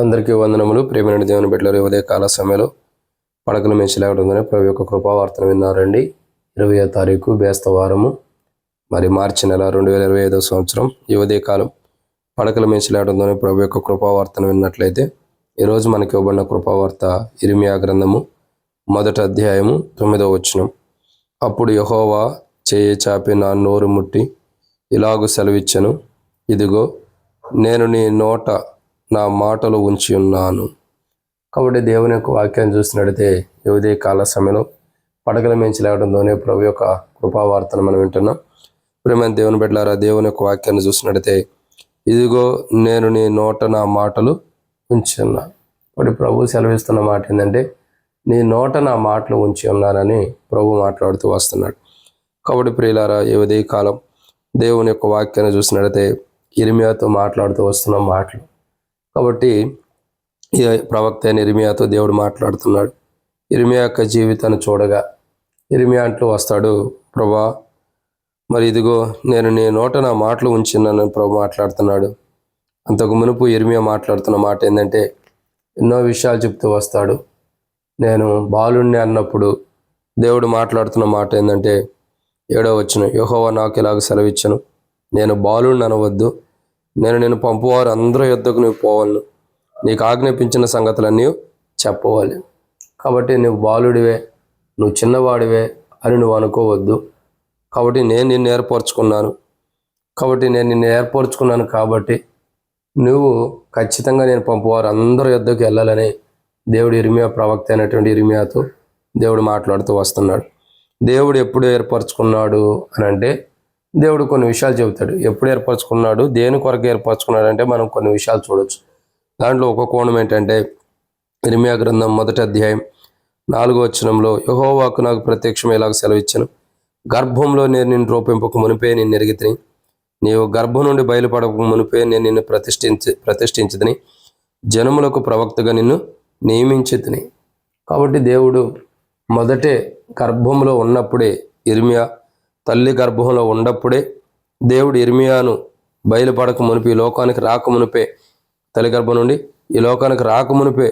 అందరికీ వందనములు. ప్రేమైన దేవుని బిడ్డలు ఉదయ కాల సమయంలో పడకలు మించి లేవడంతోనే ప్రభు యొక్క కృపావార్తను విన్నారండి. ఇరవై తారీఖు బేస్తవారము మరి మార్చి నెల రెండు వేల ఇరవై ఐదో సంవత్సరం. ఈ కాలం పడకలు మించి లేవడంతోనే ప్రభు యొక్క కృపావార్తను విన్నట్లయితే ఈరోజు మనకి ఇవ్వబడిన కృపావార్త ఇరిమియా గ్రంథము మొదటి అధ్యాయము తొమ్మిదో వచనం. అప్పుడు యహోవా చేయి చాపి నా నోరు ముట్టి ఇలాగు సెలవిచ్చను. ఇదిగో నేను నీ నోట నా మాటలు ఉంచి ఉన్నాను. కాబట్టి దేవుని యొక్క వాక్యాన్ని చూసినట్టయితే ఈ కాల సమయంలో పడగల మించి లేవడంతోనే ప్రభు యొక్క కృపావార్తను మనం వింటున్నాం. ప్రేమైన దేవుని బిడ్డలారా దేవుని యొక్క వాక్యాన్ని చూసినట్టయితే ఇదిగో నేను నీ నోట నా మాటలు ఉంచి ఉన్నా. ఇప్పుడు ప్రభు సెలవిస్తున్న మాట ఏంటంటే నీ నోట నా మాటలు ఉంచి ఉన్నానని ప్రభు మాట్లాడుతూ వస్తున్నాడు. కాబట్టి ప్రియులారా యువదే కాలం దేవుని యొక్క వాక్యాన్ని చూసినట్టయితే ఇరిమియాతో మాట్లాడుతూ వస్తున్న మాటలు. కాబట్టి ప్రవక్త అయిన ఇరిమియాతో దేవుడు మాట్లాడుతున్నాడు. ఇరిమియా యొక్క జీవితాన్ని చూడగా ఇరిమియా అంటూ వస్తాడు ప్రభా మరి ఇదిగో నేను నీ నోట నా మాటలు ఉంచిన్నాను ప్రభు మాట్లాడుతున్నాడు. అంతకు మునుపు ఇరిమియా మాట్లాడుతున్న మాట ఏంటంటే ఎన్నో విషయాలు చెప్తూ వస్తాడు. నేను బాలుణ్ణి అన్నప్పుడు దేవుడు మాట్లాడుతున్న మాట ఏంటంటే ఏడో వచ్చిన యహోవా నాకు ఇలాగ సెలవిచ్చను. నేను బాలుణ్ణి అనవద్దు. నేను నేను పంపువారు అందరూ యుద్ధకు నువ్వు పోవాలను. నీకు ఆజ్ఞాపించిన సంగతులన్నీ చెప్పవాలి. కాబట్టి నువ్వు బాలుడివే నువ్వు చిన్నవాడివే అని నువ్వు అనుకోవద్దు. కాబట్టి నేను నిన్ను ఏర్పరచుకున్నాను. కాబట్టి నేను నిన్ను ఏర్పరచుకున్నాను కాబట్టి నువ్వు ఖచ్చితంగా నేను పంపువారు అందరూ యుద్ధకు వెళ్ళాలని దేవుడు ఇరిమియా ప్రవక్త అయినటువంటి ఇరిమియాతో దేవుడు మాట్లాడుతూ వస్తున్నాడు. దేవుడు ఎప్పుడు ఏర్పరచుకున్నాడు అని అంటే దేవుడు కొన్ని విషయాలు చెబుతాడు. ఎప్పుడు ఏర్పరచుకున్నాడు దేని కొరకు ఏర్పరచుకున్నాడు అంటే మనం కొన్ని విషయాలు చూడొచ్చు. దాంట్లో ఒక కోణం ఏంటంటే ఇరిమియా గ్రంథం మొదటి అధ్యాయం నాలుగో వచనంలో యహోవాకు నాకు ప్రత్యక్షం ఇలాగ సెలవిచ్చాను. గర్భంలో నేను నిన్ను రూపింపక మునిపే నేను ఎరిగితిని. నీవు గర్భం నుండి బయలుపడక మునిపే నేను నిన్ను ప్రతిష్ఠించి ప్రతిష్ఠించదని జనములకు ప్రవక్తగా నిన్ను నియమించితిని. కాబట్టి దేవుడు మొదటే గర్భంలో ఉన్నప్పుడే ఇర్మియా తల్లి గర్భంలో ఉన్నప్పుడే దేవుడు ఇర్మియాను బయలుపడక మునిపి ఈ లోకానికి రాకమునిపే తల్లి గర్భం నుండి ఈ లోకానికి రాకమునిపే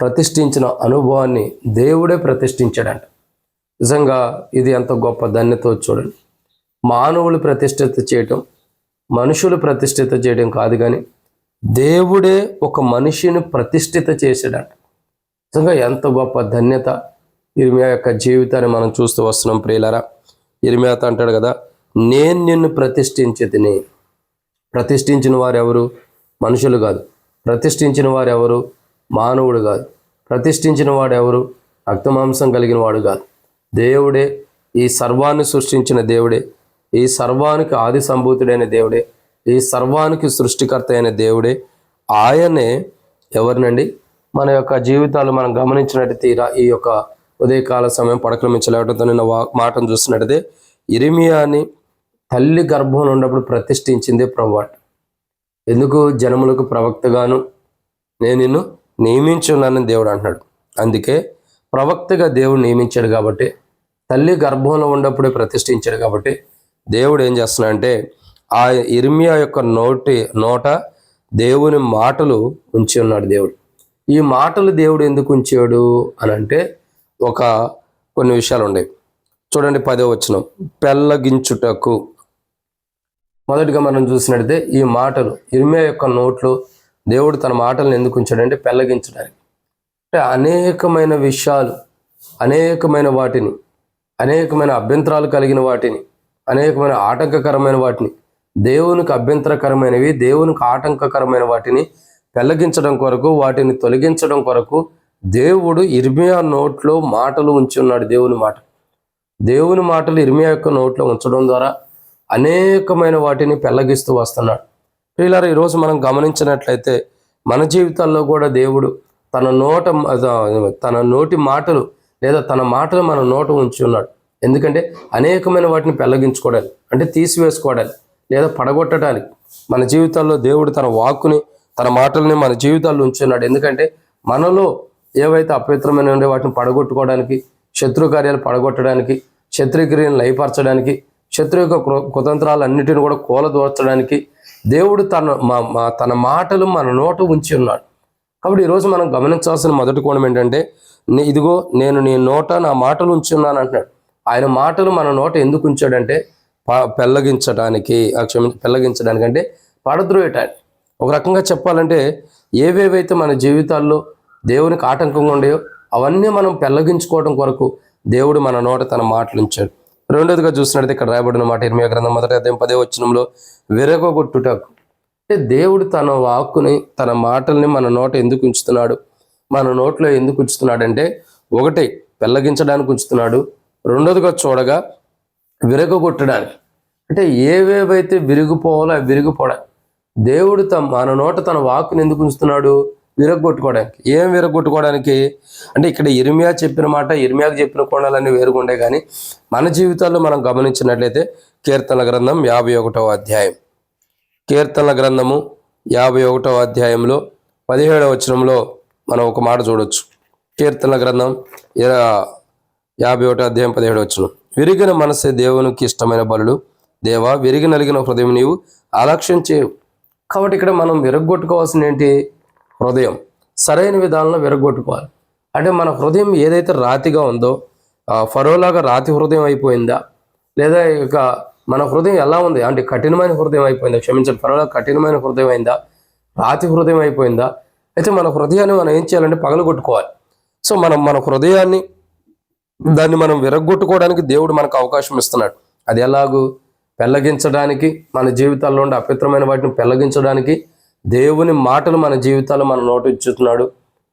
ప్రతిష్ఠించిన అనుభవాన్ని దేవుడే ప్రతిష్ఠించాడంట. నిజంగా ఇది ఎంత గొప్ప ధన్యత చూడండి. మానవులు ప్రతిష్ఠిత చేయటం మనుషులు ప్రతిష్ఠిత చేయడం కాదు కానీ దేవుడే ఒక మనిషిని ప్రతిష్ఠిత చేశాడంట. నిజంగా ఎంత గొప్ప ధన్యత ఇర్మియా యొక్క జీవితాన్ని మనం చూస్తూ వస్తున్నాం ప్రియులరా. ఇరిమేత అంటాడు కదా నేను నిన్ను ప్రతిష్ఠించి తిని ప్రతిష్ఠించిన వారు ఎవరు మనుషులు కాదు. ప్రతిష్ఠించిన వారు ఎవరు మానవుడు కాదు. ప్రతిష్ఠించిన వాడు ఎవరు రక్తమాంసం కలిగిన వాడు కాదు. దేవుడే ఈ సర్వాన్ని సృష్టించిన దేవుడే. ఈ సర్వానికి ఆది సంభూతుడైన దేవుడే. ఈ సర్వానికి సృష్టికర్త అయిన దేవుడే. ఆయనే ఎవరినండి? మన యొక్క జీవితాలు మనం గమనించినట్టు తీరా ఈ యొక్క ఉదయకాల సమయం పడకల మించి లేవడంతో నిన్న వా- మాటను చూసినట్టయితే ఇరిమియాని తల్లి గర్భంలో ఉన్నప్పుడు ప్రతిష్ఠించింది ప్రభు ఎందుకు? జనములకు ప్రవక్తగాను నేను నిన్ను నియమించున్నానని దేవుడు అంటున్నాడు. అందుకే ప్రవక్తగా దేవుడు నియమించాడు కాబట్టి తల్లి గర్భంలో ఉన్నప్పుడే ప్రతిష్ఠించాడు కాబట్టి దేవుడు ఏం చేస్తున్నాడంటే ఆ ఇర్మియా యొక్క నోటి నోట దేవుని మాటలు ఉంచి ఉన్నాడు దేవుడు. ఈ మాటలు దేవుడు ఎందుకు ఉంచాడు అని అంటే ఒక కొన్ని విషయాలు ఉన్నాయి చూడండి పదో వచనం. పెళ్ళగించుటకు. మొదటిగా మనం చూసినట్టయితే ఈ మాటలు ఇరిమే యొక్క నోట్లో దేవుడు తన మాటలను ఎందుకు ఉంచాడంటే పెళ్ళగించడానికి. అంటే అనేకమైన విషయాలు అనేకమైన వాటిని అనేకమైన అభ్యంతరాలు కలిగిన వాటిని అనేకమైన ఆటంకకరమైన వాటిని దేవునికి అభ్యంతరకరమైనవి దేవునికి ఆటంకకరమైన వాటిని పెళ్ళగించడం కొరకు వాటిని తొలగించడం కొరకు దేవుడు ఇర్మియా నోట్లో మాటలు ఉంచి ఉన్నాడు దేవుని మాట. దేవుని మాటలు ఇర్మియా యొక్క నోట్లో ఉంచడం ద్వారా అనేకమైన వాటిని పెళ్ళగిస్తూ వస్తున్నాడు. ప్రియులారా ఈరోజు మనం గమనించినట్లయితే మన జీవితాల్లో కూడా దేవుడు తన నోట తన నోటి మాటలు లేదా తన మాటలు మన నోట ఉంచి ఉన్నాడు. ఎందుకంటే అనేకమైన వాటిని పెళ్ళగించుకోవడానికి అంటే తీసివేసుకోవడానికి లేదా పడగొట్టడానికి మన జీవితాల్లో దేవుడు తన వాక్కుని తన మాటల్ని మన జీవితాల్లో ఉంచున్నాడు ఎందుకంటే మనలో ఏవైతే అపవిత్రమైన ఉండే వాటిని పడగొట్టుకోవడానికి శత్రు కార్యాలు పడగొట్టడానికి శత్రుక్రియను లయపరచడానికి శత్రు యొక్క కుతంత్రాలు కుతంత్రాలన్నిటిని కూడా కూలదోర్చడానికి దేవుడు తన మా మా- తన మాటలు మన నోట ఉంచి ఉన్నాడు. కాబట్టి ఈరోజు మనం గమనించాల్సిన మొదటి కోణం ఏంటంటే ఇదిగో నేను నీ నోట నా మాటలు ఉంచి ఉన్నాను అంటున్నాడు. ఆయన మాటలు మన నోట ఎందుకు ఉంచాడంటే ప- పెళ్ళగించడానికి ఆ క్షమి పెళ్ళగించడానికి అంటే పడద్రోయటానికి. ఒక రకంగా చెప్పాలంటే ఏవేవైతే మన జీవితాల్లో దేవునికి ఆటంకంగా ఉండేయో అవన్నీ మనం పెళ్ళగించుకోవడం కొరకు దేవుడు మన నోట తన మాటలు ఉంచాడు. రెండోదిగా చూసినట్టు ఇక్కడ రాయబడిన మాట ఇరవై గ్రంథం మొదటి అధ్యాయం పదే వచ్చినంలో విరగొట్టుటకు అంటే దేవుడు తన వాక్కుని తన మాటల్ని మన నోట ఎందుకు ఉంచుతున్నాడు? మన నోట్లో ఎందుకు ఉంచుతున్నాడంటే ఒకటి పెళ్ళగించడానికి ఉంచుతున్నాడు. రెండోదిగా చూడగా విరగొట్టడానికి అంటే ఏవేవైతే విరిగిపోవాలో అవి విరిగిపోవడానికి. దేవుడు తన మన నోట తన వాక్కుని ఎందుకు ఉంచుతున్నాడు? విరగొట్టుకోవడానికి. ఏం విరగొట్టుకోవడానికి? అంటే ఇక్కడ ఇర్మియా చెప్పిన మాట ఇర్మియాకు చెప్పిన కోణాలన్నీ వేరుగుండే కానీ మన జీవితాల్లో మనం గమనించినట్లయితే కీర్తన గ్రంథం యాభై ఒకటవ అధ్యాయం. కీర్తన గ్రంథము యాభై ఒకటవ అధ్యాయంలో పదిహేడవ వచనంలో మనం ఒక మాట చూడొచ్చు. కీర్తన గ్రంథం యాభై ఒకటో అధ్యాయం పదిహేడు వచనం. విరిగిన మనసే దేవునికి ఇష్టమైన బలుడు దేవా విరిగి నలిగిన హృదయం నీవు అలక్ష్యం చేయవు కాబట్టి ఇక్కడ మనం విరగొట్టుకోవాల్సింది ఏంటి? హృదయం సరైన విధానంలో విరగొట్టుకోవాలి. అంటే మన హృదయం ఏదైతే రాతిగా ఉందో ఫరోలాగా రాతి హృదయం అయిపోయిందా? లేదా ఇక మన హృదయం ఎలా ఉంది? అంటే కఠినమైన హృదయం అయిపోయిందా? క్షమించండి ఫరోలా కఠినమైన హృదయం అయిందా? రాతి హృదయం అయిపోయిందా? అయితే మన హృదయాన్ని మనం ఏం చేయాలంటే పగలగొట్టుకోవాలి సో మనం మన హృదయాన్ని దాన్ని మనం విరగొట్టుకోవడానికి దేవుడు మనకు అవకాశం ఇస్తున్నాడు. అది ఎలాగూ పెళ్ళగించడానికి మన జీవితాల్లో ఉండే అపిత్రమైన వాటిని పెళ్ళగించడానికి దేవుని మాటలు మన జీవితాల్లో మన నోటు ఇచ్చుతున్నాడు.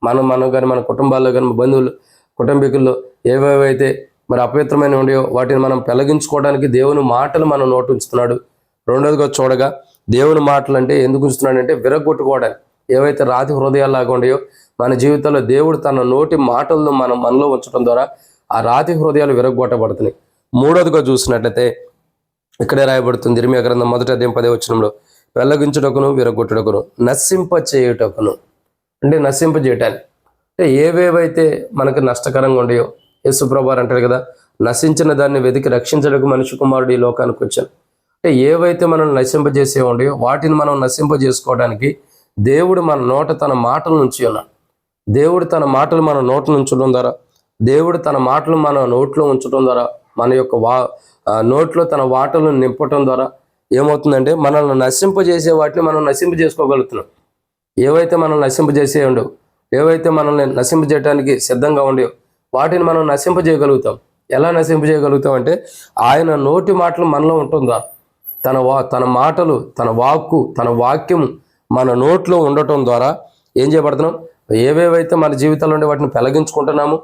మనం మనం కానీ మన కుటుంబాల్లో కానీ బంధువులు కుటుంబీకుల్లో ఏవేవైతే మరి అపవిత్రమైన ఉండేవో వాటిని మనం పెలగించుకోవడానికి దేవుని మాటలు మనం నోటు ఉంచుతున్నాడు. రెండోదిగా చూడగా దేవుని మాటలు అంటే ఎందుకు ఉంచుతున్నాడంటే విరగొట్టుకోవడానికి. ఏవైతే రాతి హృదయాల్లాగా ఉండేయో మన జీవితంలో దేవుడు తన నోటి మాటలను మనం మనలో ఉంచడం ద్వారా ఆ రాతి హృదయాలు విరగొట్టబడుతున్నాయి. మూడోదిగా చూసినట్లయితే ఇక్కడే రాయబడుతుంది. ఇరిమియా గ్రంథం మొదటి అదేం పదే వచనంలో వెల్లగించుటకును విరగొట్టుటకును నశింప చేయుటకును అంటే నశింప చేయటానికి అంటే ఏవేవైతే మనకు నష్టకరంగా ఉండయో యేసుప్రభారు అంటారు కదా నశించిన దాన్ని వెతికి రక్షించడానికి మనిషి కుమారుడు ఈ లోకానికి వచ్చాను అంటే ఏవైతే మనం నశింపజేసే ఉండయో వాటిని మనం నశింపజేసుకోవడానికి దేవుడు మన నోట తన మాటల నుంచి ఉన్నాడు. దేవుడు తన మాటలు మన నోట్లో ఉంచడం ద్వారా దేవుడు తన మాటలు మన నోట్లో ఉంచడం ద్వారా మన యొక్క వా నోట్లో తన వాటలను నింపటం ద్వారా ఏమవుతుందంటే మనల్ని నశింపజేసే వాటిని మనం నశింపజేసుకోగలుగుతున్నాం. ఏవైతే మనం నశింపజేసే ఉండవు ఏవైతే మనల్ని నశింపజేయడానికి సిద్ధంగా ఉండేవో వాటిని మనం నశింపజేయగలుగుతాం. ఎలా నశింపజేయగలుగుతాం అంటే ఆయన నోటి మాటలు మనలో ఉంటుందా? తన వా తన మాటలు తన వాక్కు తన వాక్యము మన నోట్లో ఉండటం ద్వారా ఏం చేయబడుతున్నాం? ఏవేవైతే మన జీవితాల్లో ఉండే వాటిని పెలగించుకుంటున్నాము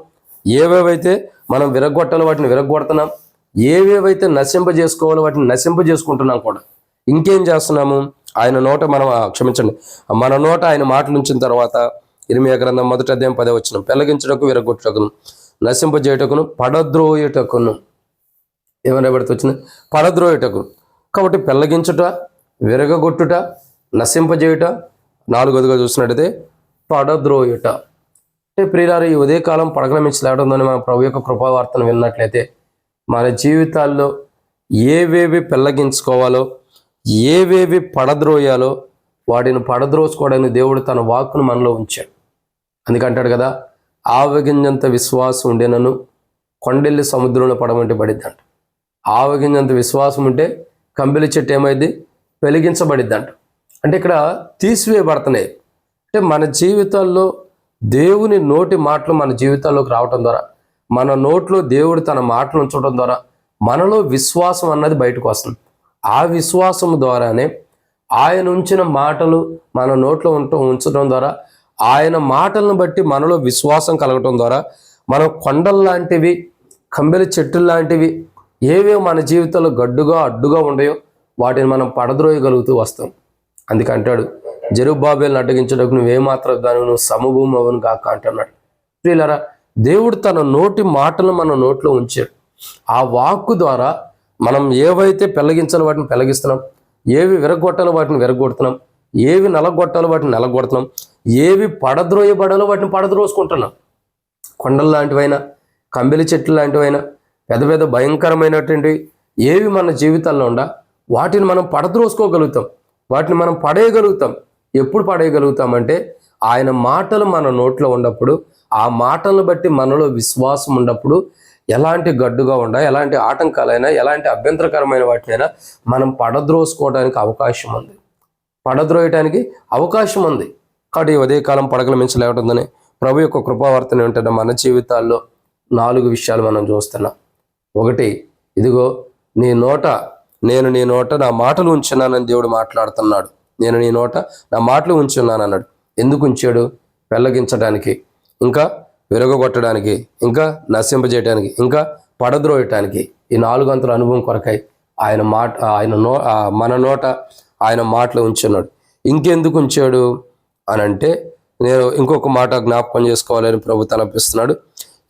ఏవేవైతే మనం విరగొట్టాలో వాటిని విరగొడుతున్నాం ఏవేవైతే నశింపజేసుకోవాలో వాటిని నశింప చేసుకుంటున్నాం కూడా. ఇంకేం చేస్తున్నాము? ఆయన నోట మనం క్షమించండి. మన నోట ఆయన మాటలు ఉంచిన తర్వాత ఇరిమియా గ్రంథం మొదటి అధ్యాయం పదే వచ్చిన పెళ్ళగించుటకు విరగొట్టుటకును నశింపజేయటకును పడద్రోయుటకును. ఏమైనా పెడితే వచ్చింది? పడద్రోయుటకు కాబట్టి పెళ్ళగించుట విరగగొట్టుట నశింపజేయుట నాలుగోదిగా చూసినట్టయితే పడద్రోయుట. అంటే ప్రియులారు ఈ ఉదయకాలం పడగల లేవడం లేవడంతోనే మన ప్రభు యొక్క కృపావార్తను విన్నట్లయితే మన జీవితాల్లో ఏవేవి పెళ్ళగించుకోవాలో ఏవేవి పడద్రోయాలో వాటిని పడద్రోసుకోవడానికి దేవుడు తన వాక్కును మనలో ఉంచాడు. అందుకంటాడు కదా ఆవగింజంత విశ్వాసం ఉండేనను కొండెల్లి సముద్రంలో పడమంటే పడిద్దంట. ఆవగింజంత విశ్వాసం ఉంటే కంబిలి చెట్టు ఏమైంది? వెలిగించబడిద్దంట. అంటే ఇక్కడ తీసివేయబడుతున్నాయి. అంటే మన జీవితాల్లో దేవుని నోటి మాటలు మన జీవితాల్లోకి రావటం ద్వారా మన నోట్లో దేవుడు తన మాటలు ఉంచడం ద్వారా మనలో విశ్వాసం అన్నది బయటకు వస్తుంది. ఆ విశ్వాసం ద్వారానే ఆయన ఉంచిన మాటలు మన నోట్లో ఉంట ఉంచడం ద్వారా ఆయన మాటలను బట్టి మనలో విశ్వాసం కలగటం ద్వారా మనం కొండల్లాంటివి లాంటివి కంబెల లాంటివి ఏవే మన జీవితంలో గడ్డుగా అడ్డుగా ఉండయో వాటిని మనం పడద్రోయగలుగుతూ వస్తాం. అందుకే అంటాడు జెరుబాబేలను అడ్డగించడానికి నువ్వేమాత్రం దాని నువ్వు సమభూమి అవును కాక అంటున్నాడు. ప్రియులారా దేవుడు తన నోటి మాటలు మన నోట్లో ఉంచాడు. ఆ వాక్కు ద్వారా మనం ఏవైతే పెళ్ళగించాలో వాటిని పెళ్ళగిస్తున్నాం ఏవి విరగొట్టాలో వాటిని విరగొడుతున్నాం ఏవి నలగొట్టాలో వాటిని నలగొడుతున్నాం ఏవి పడద్రోయబడాలో వాటిని పడద్రోసుకుంటున్నాం. కొండలు లాంటివైనా కంబెలి చెట్లు లాంటివైనా పెద్ద పెద్ద భయంకరమైనటువంటి ఏవి మన జీవితాల్లో ఉండా వాటిని మనం పడద్రోసుకోగలుగుతాం. వాటిని మనం పడేయగలుగుతాం. ఎప్పుడు పడేయగలుగుతామంటే ఆయన మాటలు మన నోట్లో ఉన్నప్పుడు ఆ మాటలను బట్టి మనలో విశ్వాసం ఉన్నప్పుడు ఎలాంటి గడ్డుగా ఉండా ఎలాంటి ఆటంకాలైనా ఎలాంటి అభ్యంతరకరమైన వాటినైనా మనం పడద్రోసుకోవడానికి అవకాశం ఉంది. పడద్రోయటానికి అవకాశం ఉంది. కాబట్టి ఈ ఉదయకాలం పడకల మించి లేవటుందని ప్రభు యొక్క కృపావర్తన ఏంటంటే మన జీవితాల్లో నాలుగు విషయాలు మనం చూస్తున్నాం. ఒకటి ఇదిగో నీ నోట నేను నీ నోట నా మాటలు ఉంచున్నానని దేవుడు మాట్లాడుతున్నాడు. నేను నీ నోట నా మాటలు ఉంచున్నాను అన్నాడు ఎందుకు ఉంచాడు? పెళ్ళగించడానికి ఇంకా విరగొట్టడానికి ఇంకా నశింపజేయడానికి ఇంకా పడద్రోయటానికి ఈ నాలుగు అంతల అనుభవం కొరకై ఆయన మాట ఆయన నో మన నోట ఆయన మాటలు ఉంచున్నాడు. ఇంకెందుకు ఉంచాడు? అని అంటే నేను ఇంకొక మాట జ్ఞాపకం చేసుకోవాలని ప్రభు తలపిస్తున్నాడు.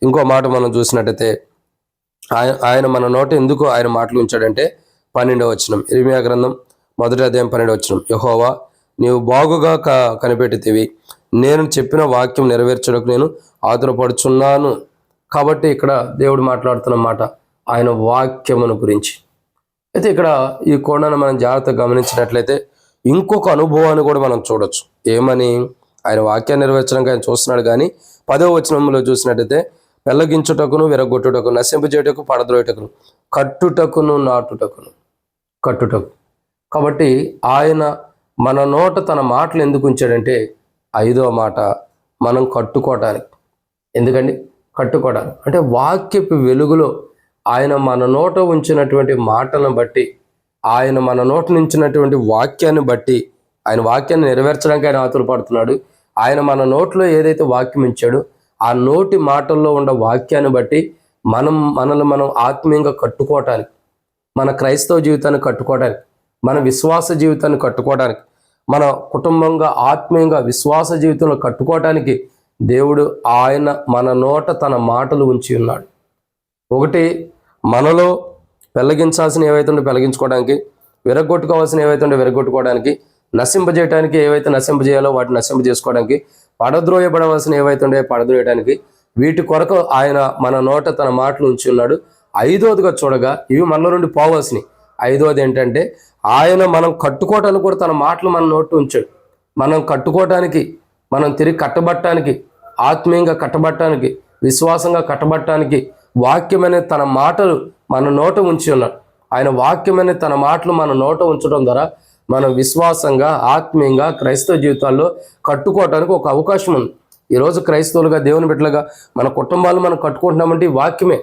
ఇంకో మాట మనం చూసినట్టయితే ఆయన ఆయన మన నోట ఎందుకు ఆయన మాటలు ఉంచాడంటే పన్నెండవ వచనం ఇరిమియా గ్రంథం మొదటి అధ్యాయం పన్నెండవ వచనం యహోవా నీవు బాగుగా క కనిపెట్టితివి. నేను చెప్పిన వాక్యం నెరవేర్చడానికి నేను ఆతురపడుచున్నాను. కాబట్టి ఇక్కడ దేవుడు మాట్లాడుతున్న మాట ఆయన వాక్యమును గురించి. అయితే ఇక్కడ ఈ కొండను మనం జాగ్రత్తగా గమనించినట్లయితే ఇంకొక అనుభవాన్ని కూడా మనం చూడొచ్చు. ఏమని? ఆయన వాక్యాన్ని నెరవేర్చడానికి ఆయన చూస్తున్నాడు కానీ పదవ వచనంలో చూసినట్టయితే వెల్లగించుటకును విరగొట్టుటకు నశింపజేయటకు పడద్రోయటకును కట్టుటకును నాటుటకును కట్టుటకు. కాబట్టి ఆయన మన నోట తన మాటలు ఎందుకు ఉంచాడంటే ఐదవ మాట మనం కట్టుకోవటానికి. ఎందుకండి? కట్టుకోవడానికి అంటే వాక్యపు వెలుగులో ఆయన మన నోట ఉంచినటువంటి మాటలను బట్టి ఆయన మన నోట నుంచినటువంటి వాక్యాన్ని బట్టి ఆయన వాక్యాన్ని నెరవేర్చడానికి ఆయన ఆతులు పడుతున్నాడు. ఆయన మన నోట్లో ఏదైతే వాక్యం ఇచ్చాడో ఆ నోటి మాటల్లో ఉన్న వాక్యాన్ని బట్టి మనం మనల్ని మనం ఆత్మీయంగా కట్టుకోవటానికి మన క్రైస్తవ జీవితాన్ని కట్టుకోవడానికి మన విశ్వాస జీవితాన్ని కట్టుకోవడానికి మన కుటుంబంగా ఆత్మీయంగా విశ్వాస జీవితంలో కట్టుకోవటానికి దేవుడు ఆయన మన నోట తన మాటలు ఉంచి ఉన్నాడు. ఒకటి మనలో పెళ్ళగించాల్సిన ఏవైతే పెళ్ళగించుకోవడానికి విరగొట్టుకోవాల్సిన ఏవైతుండో విరగొట్టుకోవడానికి నశింపజేయడానికి ఏవైతే నశింపజేయాలో వాటిని నశింపజేసుకోవడానికి పడద్రోయబడవలసిన ఏవైతే పడద్రోయడానికి వీటి కొరకు ఆయన మన నోట తన మాటలు ఉంచి ఉన్నాడు. ఐదోదిగా చూడగా ఇవి మనలో నుండి పోవాల్సినవి. ఐదోది ఏంటంటే ఆయన మనం కట్టుకోవటానికి కూడా తన మాటలు మన నోటు ఉంచాడు. మనం కట్టుకోవటానికి మనం తిరిగి కట్టబట్టడానికి ఆత్మీయంగా కట్టబట్టడానికి విశ్వాసంగా కట్టబట్టడానికి వాక్యమనే తన మాటలు మన నోట ఉంచి ఉన్నాడు. ఆయన వాక్యమనే తన మాటలు మన నోట ఉంచడం ద్వారా మనం విశ్వాసంగా ఆత్మీయంగా క్రైస్తవ జీవితాల్లో కట్టుకోవటానికి ఒక అవకాశం ఉంది. ఈరోజు క్రైస్తవులుగా దేవుని బిడ్డలుగా మన కుటుంబాలు మనం కట్టుకుంటున్నామంటే ఈ వాక్యమే.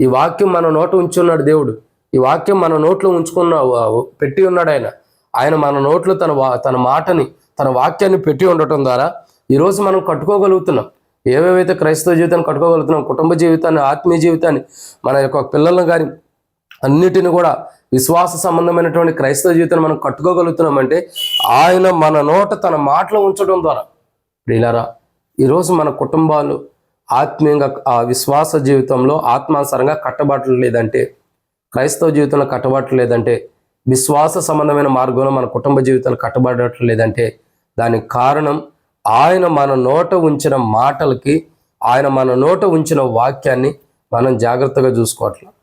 ఈ వాక్యం మన నోట ఉంచున్నాడు దేవుడు. ఈ వాక్యం మన నోట్లో ఉంచుకున్న పెట్టి ఉన్నాడు ఆయన. ఆయన మన నోట్లో తన వా తన మాటని తన వాక్యాన్ని పెట్టి ఉండటం ద్వారా ఈరోజు మనం కట్టుకోగలుగుతున్నాం. ఏవేవైతే క్రైస్తవ జీవితాన్ని కట్టుకోగలుగుతున్నాం కుటుంబ జీవితాన్ని ఆత్మీయ జీవితాన్ని మన యొక్క పిల్లలను కానీ అన్నిటిని కూడా విశ్వాస సంబంధమైనటువంటి క్రైస్తవ జీవితాన్ని మనం కట్టుకోగలుగుతున్నామంటే ఆయన మన నోట తన మాటలు ఉంచడం ద్వారా. ప్రియులారా ఈరోజు మన కుటుంబాలు ఆత్మీయంగా ఆ విశ్వాస జీవితంలో ఆత్మానుసారంగా కట్టబట్టలేదంటే క్రైస్తవ జీవితంలో కట్టబట్టలేదంటే విశ్వాస సంబంధమైన మార్గంలో మన కుటుంబ జీవితాలు కట్టబడట్లేదంటే దానికి కారణం ఆయన మన నోట ఉంచిన మాటలకి ఆయన మన నోట ఉంచిన వాక్యాన్ని మనం జాగ్రత్తగా చూసుకోవట్లేదు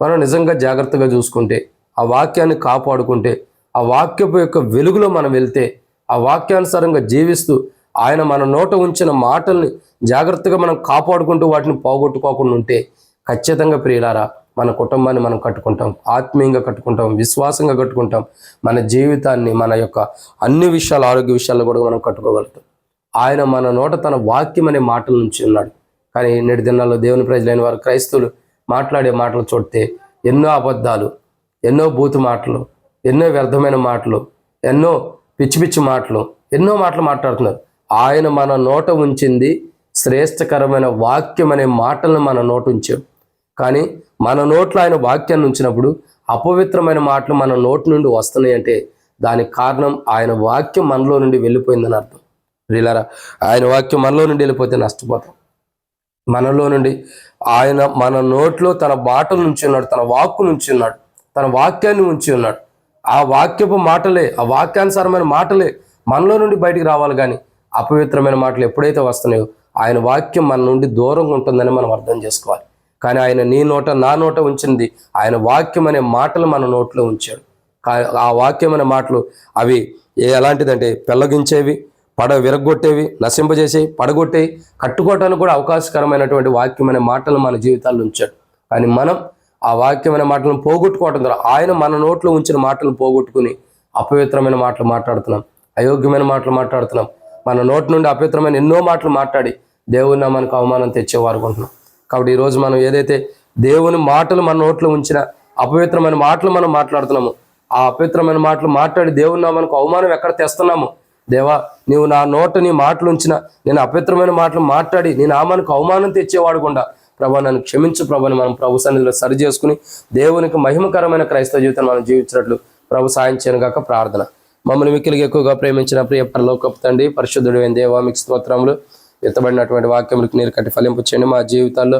మనం నిజంగా జాగ్రత్తగా చూసుకుంటే ఆ వాక్యాన్ని కాపాడుకుంటే ఆ వాక్యపు యొక్క వెలుగులో మనం వెళ్తే ఆ వాక్యానుసారంగా జీవిస్తూ ఆయన మన నోట ఉంచిన మాటల్ని జాగ్రత్తగా మనం కాపాడుకుంటూ వాటిని పోగొట్టుకోకుండా ఉంటే ఖచ్చితంగా ప్రియులారా మన కుటుంబాన్ని మనం కట్టుకుంటాం ఆత్మీయంగా కట్టుకుంటాం విశ్వాసంగా కట్టుకుంటాం మన జీవితాన్ని మన యొక్క అన్ని విషయాలు ఆరోగ్య విషయాల్లో కూడా మనం కట్టుకోగలుగుతాం. ఆయన మన నోట తన వాక్యం అనే మాటల నుంచి ఉన్నాడు. కానీ నేటి దినాల్లో దేవుని ప్రజలైన వారు క్రైస్తవులు మాట్లాడే మాటలు చూడితే ఎన్నో అబద్ధాలు ఎన్నో బూతు మాటలు ఎన్నో వ్యర్థమైన మాటలు ఎన్నో పిచ్చి పిచ్చి మాటలు ఎన్నో మాటలు మాట్లాడుతున్నారు. ఆయన మన నోట ఉంచింది శ్రేష్టకరమైన వాక్యం అనే మాటలను మన నోట ఉంచాడు. కానీ మన నోట్లో ఆయన వాక్యాన్ని ఉంచినప్పుడు అపవిత్రమైన మాటలు మన నోటి నుండి వస్తున్నాయి అంటే దానికి కారణం ఆయన వాక్యం మనలో నుండి వెళ్ళిపోయిందని అర్థం. రీలారా ఆయన వాక్యం మనలో నుండి వెళ్ళిపోతే నష్టపోతాం. మనలో నుండి ఆయన మన నోట్లో తన బాటల నుంచి ఉన్నాడు తన వాక్కు నుంచి ఉన్నాడు తన వాక్యాన్ని ఉంచి ఉన్నాడు. ఆ వాక్యపు మాటలే ఆ వాక్యానుసారమైన మాటలే మనలో నుండి బయటికి రావాలి కానీ అపవిత్రమైన మాటలు ఎప్పుడైతే వస్తున్నాయో ఆయన వాక్యం మన నుండి దూరంగా ఉంటుందని మనం అర్థం చేసుకోవాలి. కానీ ఆయన నీ నోట నా నోట ఉంచింది. ఆయన వాక్యం అనే మాటలు మన నోట్లో ఉంచాడు. ఆ వాక్యం అనే మాటలు అవి ఏ ఎలాంటిదంటే పెళ్ళగించేవి పడ విరగొట్టేవి నశింపజేసేవి పడగొట్టేవి కట్టుకోవటానికి కూడా అవకాశకరమైనటువంటి వాక్యమైన మాటలు మన జీవితాల్లో ఉంచాడు. కానీ మనం ఆ వాక్యమైన మాటలను పోగొట్టుకోవటం ద్వారా ఆయన మన నోట్లో ఉంచిన మాటలను పోగొట్టుకుని అపవిత్రమైన మాటలు మాట్లాడుతున్నాం. అయోగ్యమైన మాటలు మాట్లాడుతున్నాం. మన నోటి నుండి అపవిత్రమైన ఎన్నో మాటలు మాట్లాడి దేవుని మనకు అవమానం తెచ్చేవారు అనుకుంటున్నాం కాబట్టి ఈరోజు మనం ఏదైతే దేవుని మాటలు మన నోట్లో ఉంచిన అపవిత్రమైన మాటలు మనం మాట్లాడుతున్నాము ఆ అపవిత్రమైన మాటలు మాట్లాడి దేవుని మనకు అవమానం ఎక్కడ తెస్తున్నాము దేవా నీవు నా నోట నీ మాటలు ఉంచిన నేను అపవిత్రమైన మాటలు మాట్లాడి నీ నామానికి అవమానం తెచ్చేవాడుకుండా ప్రభా నన్ను క్షమించు ప్రభాని మనం ప్రభు సన్నిధిలో సరి చేసుకుని దేవునికి మహిమకరమైన క్రైస్తవ జీవితం మనం జీవించినట్లు ప్రభు సాయం చేయనుగాక ప్రార్థన. మమ్మల్ని మిక్కిలికి ఎక్కువగా ప్రేమించిన ప్రియ పరలోకపు తండ్రి పరిశుద్ధుడు దేవా మీకు స్తోత్రములు. ఎత్తబడినటువంటి వాక్యములకు నీరు కట్టి ఫలింపు చేయండి. మా జీవితాల్లో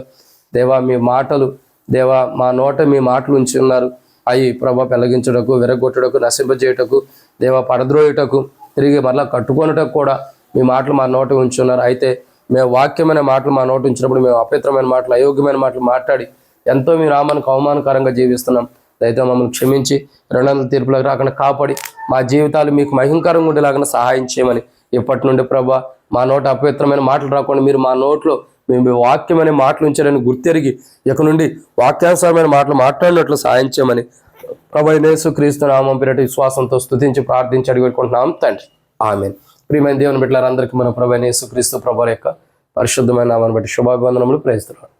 దేవా మీ మాటలు దేవా మా నోట మీ మాటలు ఉంచి ఉన్నారు. అవి ప్రభా పెలగించుటకు విరగొట్టుటకు నశింపజేయుటకు దేవా పడద్రోయుటకు తిరిగి మరలా కట్టుకొనుటకు కూడా మీ మాటలు మా నోట ఉంచున్నారు అయితే మేము వాక్యమైన మాటలు మా నోట ఉంచినప్పుడు మేము అపవిత్రమైన మాటలు అయోగ్యమైన మాటలు మాట్లాడి ఎంతో మీ రామానికి అవమానకరంగా జీవిస్తున్నాం. దయతో మమ్మల్ని క్షమించి రెండు వందల తీర్పులకు రాకుండా కాపాడి మా జీవితాలు మీకు మహింకరంగా ఉండేలాగా సహాయం చేయమని ఇప్పటి నుండి ప్రభా? మా నోట అపవిత్రమైన మాటలు రాకుండా మీరు మా నోట్లో మేము వాక్యం వాక్యమైన మాటలు ఉంచారని గుర్తెరిగి ఇక నుండి వాక్యానుసారమైన మాటలు మాట్లాడినట్లు సాయం చేయమని ప్రభు క్రీస్తు నామం పేరటి విశ్వాసంతో స్థుతించి ప్రార్థించి అడిగిపెట్టుకుంటున్నాం తండ్రి. ఆమె ప్రియమైన దేవుని బిడ్డలందరికీ మన ప్రభు క్రీస్తు ప్రభు యొక్క పరిశుద్ధమైన నామాన్ని బట్టి శుభాభివందనములు. ప్రయత్నిస్తున్నాం